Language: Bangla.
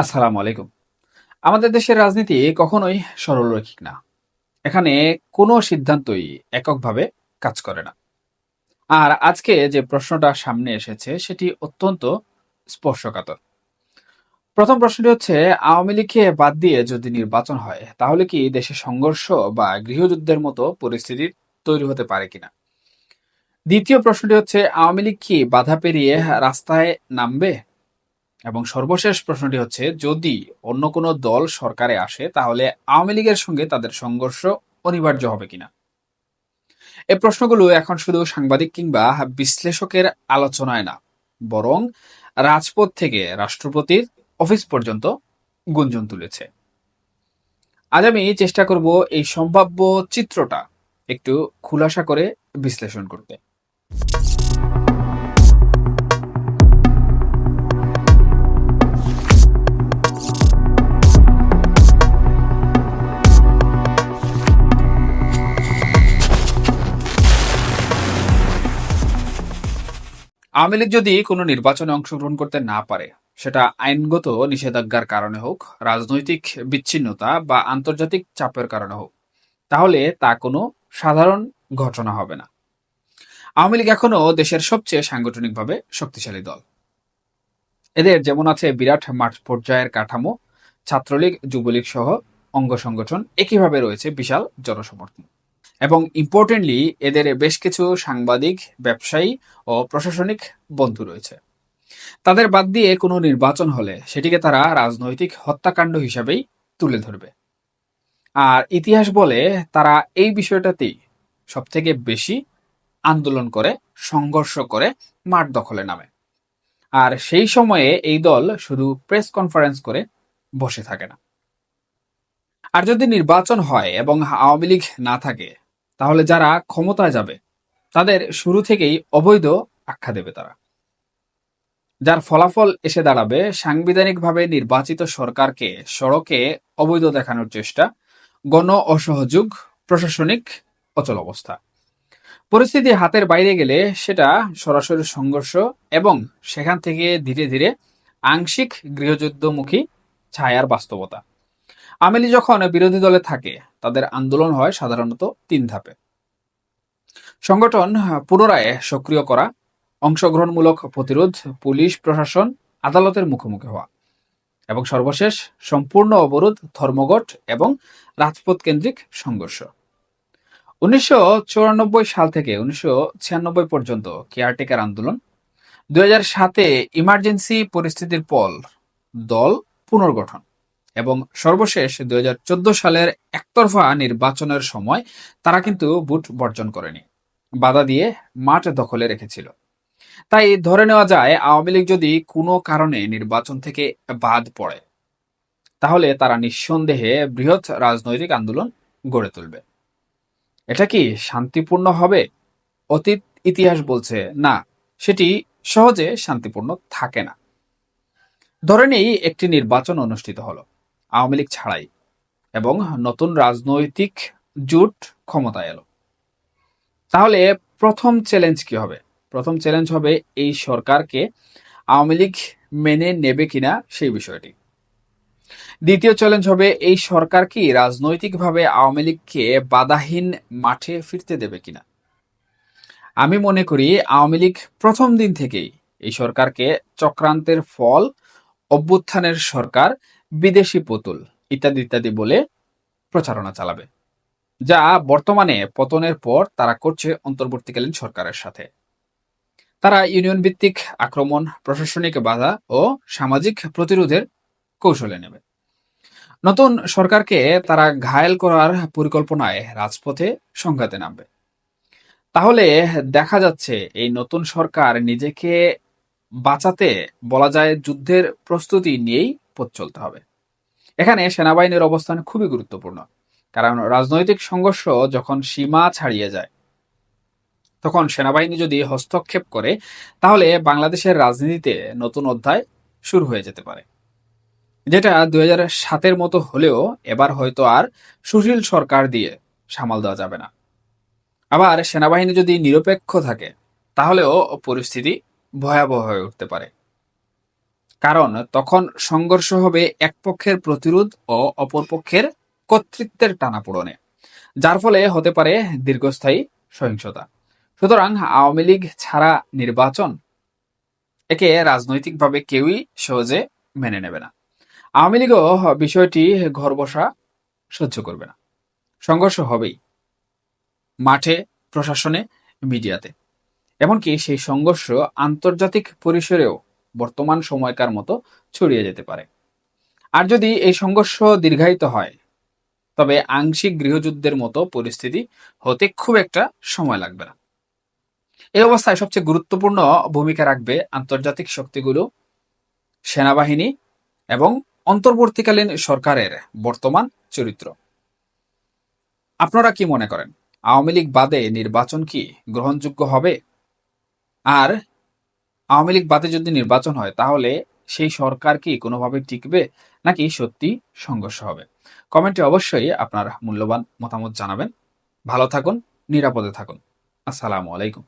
আসসালামু আলাইকুম। আমাদের দেশের রাজনীতি কখনোই সরলরৈখিক না। এখানে কোনো সিদ্ধান্তই এককভাবে কাজ করে না। আর আজকে যে প্রশ্নটা সামনে এসেছে, সেটি অত্যন্ত স্পর্শকাতর। প্রথম প্রশ্নটি হচ্ছে, আওয়ামী লীগকে বাদ দিয়ে যদি নির্বাচন হয়, তাহলে কি দেশে সংঘর্ষ বা গৃহযুদ্ধের মতো পরিস্থিতি তৈরি হতে পারে কিনা? দ্বিতীয় প্রশ্নটি হচ্ছে, আওয়ামী লীগ কি বাধা পেরিয়ে রাস্তায় নামবে? এবং সর্বশেষ প্রশ্নটি হচ্ছে, যদি অন্য কোনো দল সরকারে আসে, তাহলে আওয়ামী লীগের সঙ্গে তাদের সংঘর্ষ অনিবার্য হবে কিনা? এই প্রশ্নগুলো এখন শুধু সাংবাদিক কিংবা বিশ্লেষকের আলোচনায় না, বরং রাজপথ থেকে রাষ্ট্রপতির অফিস পর্যন্ত গুঞ্জন তুলেছে। আজ আমি চেষ্টা করব এই সম্ভাব্য চিত্রটা একটু খুলাসা করে বিশ্লেষণ করতে। আওয়ামী লীগ যদি কোনো নির্বাচনে অংশগ্রহণ করতে না পারে, সেটা আইনগত নিষেধাজ্ঞার কারণে হোক, রাজনৈতিক বিচ্ছিন্নতা বা আন্তর্জাতিক চাপের কারণে হোক, তাহলে তা কোনো সাধারণ ঘটনা হবে না। আওয়ামী লীগ এখনও দেশের সবচেয়ে সাংগঠনিকভাবে শক্তিশালী দল। এদের যেমন আছে বিরাট মাঠ পর্যায়ের কাঠামো, ছাত্রলীগ, যুবলীগ সহ অঙ্গ সংগঠন, একইভাবে রয়েছে বিশাল জনসমর্থন। এবং ইম্পর্টেন্টলি এদের বেশ কিছু সাংবাদিক, ব্যবসায়ী ও প্রশাসনিক বন্ধু রয়েছে। তাদের বাদ দিয়ে কোনো নির্বাচন হলে সেটিকে তারা রাজনৈতিক হত্যাকাণ্ড হিসাবেই তুলে ধরবে। আর ইতিহাস বলে তারা এই বিষয়টাতেই সব থেকে বেশি আন্দোলন করে, সংঘর্ষ করে, মাঠ দখলে নামে। আর সেই সময়ে এই দল শুধু প্রেস কনফারেন্স করে বসে থাকে না। আর যদি নির্বাচন হয় এবং আওয়ামী লীগ না থাকে তাহলে যারা ক্ষমতায় যাবে, তাদের শুরু থেকেই অবৈধ আখ্যা দেবে তারা। যার ফলাফল এসে দাঁড়াবে সাংবিধানিকভাবে নির্বাচিত সরকারকে সড়কে অবৈধ দেখানোর চেষ্টা, গণ অসহযোগ, প্রশাসনিক অচল অবস্থা। পরিস্থিতি হাতের বাইরে গেলে সেটা সরাসরি সংঘর্ষ এবং সেখান থেকে ধীরে ধীরে আংশিক গৃহযুদ্ধমুখী ছায়ার বাস্তবতা। আমেলি যখন বিরোধী দলে থাকে, তাদের আন্দোলন হয় সাধারণত তিন ধাপে। সংগঠন পুনরায় সক্রিয় করা, অংশগ্রহণমূলক প্রতিরোধ, পুলিশ, প্রশাসন, আদালতের মুখোমুখি হওয়া এবং সর্বশেষ সম্পূর্ণ অবরোধ, ধর্মঘট এবং রাজপথ কেন্দ্রিক সংঘর্ষ। উনিশশো চুরানব্বই সাল থেকে উনিশশো ছিয়ানব্বই পর্যন্ত কেয়ারটেকার আন্দোলন, দুই সাতে ইমার্জেন্সি পরিস্থিতির পর দল পুনর্গঠন। এবং সর্বশেষ দুই হাজার চোদ্দ সালের একতরফা নির্বাচনের সময় তারা কিন্তু ভোট বর্জন করেনি। বাধা দিয়ে মাঠ দখলে রেখেছিল। তাই ধরে নেওয়া যায়, আওয়ামী লীগ যদি কোনো কারণে নির্বাচন থেকে বাদ পড়ে, তাহলে তারা নিঃসন্দেহে বৃহৎ রাজনৈতিক আন্দোলন গড়ে তুলবে। এটা কি শান্তিপূর্ণ হবে? অতীত ইতিহাস বলছে, না, সেটি সহজে শান্তিপূর্ণ থাকে না। ধরে নেই, একটি নির্বাচন অনুষ্ঠিত হলো। আওয়ামী লীগ ছাড়াই এবং নতুন রাজনৈতিক জোট ক্ষমতায় এলো। তাহলে প্রথম চ্যালেঞ্জ কি হবে? প্রথম চ্যালেঞ্জ হবে এই সরকারকে আওয়ামী লীগ মেনে নেবে কিনা সেই বিষয়টি। দ্বিতীয় চ্যালেঞ্জ হবে এই সরকার কি রাজনৈতিকভাবে আওয়ামী লীগকে বাধাহীন মাঠে ফিরতে দেবে কিনা? আমি মনে করি আওয়ামী লীগ প্রথম দিন থেকেই এই সরকারকে চক্রান্তের ফল অভ্যুত্থানের সরকার বিদেশি পুতুল ইত্যাদি ইত্যাদি বলে প্রচারণা চালাবে, যা বর্তমানে পতনের পর তারা করছে অন্তর্বর্তীকালীন সরকারের সাথে। তারা ইউনিয়ন ভিত্তিক আক্রমণ, প্রশাসনিক বাধা ও সামাজিক প্রতিরোধের কৌশলে নেবে। নতুন সরকারকে তারা ঘায়েল করার পরিকল্পনায় রাজপথে সংঘাতে নামবে। তাহলে দেখা যাচ্ছে এই নতুন সরকার নিজেকে বাঁচাতে বলা যায় যুদ্ধের প্রস্তুতি নিয়েই পথ চলতে হবে। এখানে সেনাবাহিনীর অবস্থান খুবই গুরুত্বপূর্ণ, কারণ রাজনৈতিক সংঘর্ষ যখন সীমা ছাড়িয়ে যায়, তখন সেনাবাহিনী যদি হস্তক্ষেপ করে, তাহলে বাংলাদেশের রাজনীতিতে নতুন অধ্যায় শুরু হয়ে যেতে পারে। যেটা দুই সাতের মতো হলেও এবার হয়তো আর সুশীল সরকার দিয়ে সামাল দেওয়া যাবে না। আবার সেনাবাহিনী যদি নিরপেক্ষ থাকে, তাহলেও পরিস্থিতি ভয়াবহ হয়ে উঠতে পারে। কারণ তখন সংঘর্ষ হবে এক পক্ষের প্রতিরোধ ও অপর পক্ষের কর্তৃত্বের টানাপোড়নে, যার ফলে হতে পারে দীর্ঘস্থায়ী সহিংসতা। সুতরাং আওয়ামী লীগ ছাড়া নির্বাচন একে রাজনৈতিকভাবে কেউই সহজে মেনে নেবে না। আওয়ামী লীগও বিষয়টি ঘর বসা সহ্য করবে না। সংঘর্ষ হবেই মাঠে, প্রশাসনে, মিডিয়াতে। এমনকি সেই সংঘর্ষ আন্তর্জাতিক পরিসরেও বর্তমান সময়কার মতো ছড়িয়ে যেতে পারে। আর যদি এই সংঘর্ষ দীর্ঘায়িত হয়, তবে আংশিক গৃহযুদ্ধের মতো পরিস্থিতি হতে খুব একটা সময় লাগবে না। এই অবস্থায় সবচেয়ে গুরুত্বপূর্ণ ভূমিকা রাখবে আন্তর্জাতিক শক্তিগুলো, সেনাবাহিনী এবং অন্তর্বর্তীকালীন সরকারের বর্তমান চরিত্র। আপনারা কি মনে করেন, আওয়ামী লীগ বাদে নির্বাচন কি গ্রহণযোগ্য হবে? আর আওয়ামী লীগ বাদে যদি নির্বাচন হয়, তাহলে সেই সরকার কি কোনোভাবে টিকবে নাকি সত্যি সংঘর্ষ হবে? কমেন্টে অবশ্যই আপনার মূল্যবান মতামত জানাবেন। ভালো থাকুন, নিরাপদে থাকুন। আসসালামু আলাইকুম।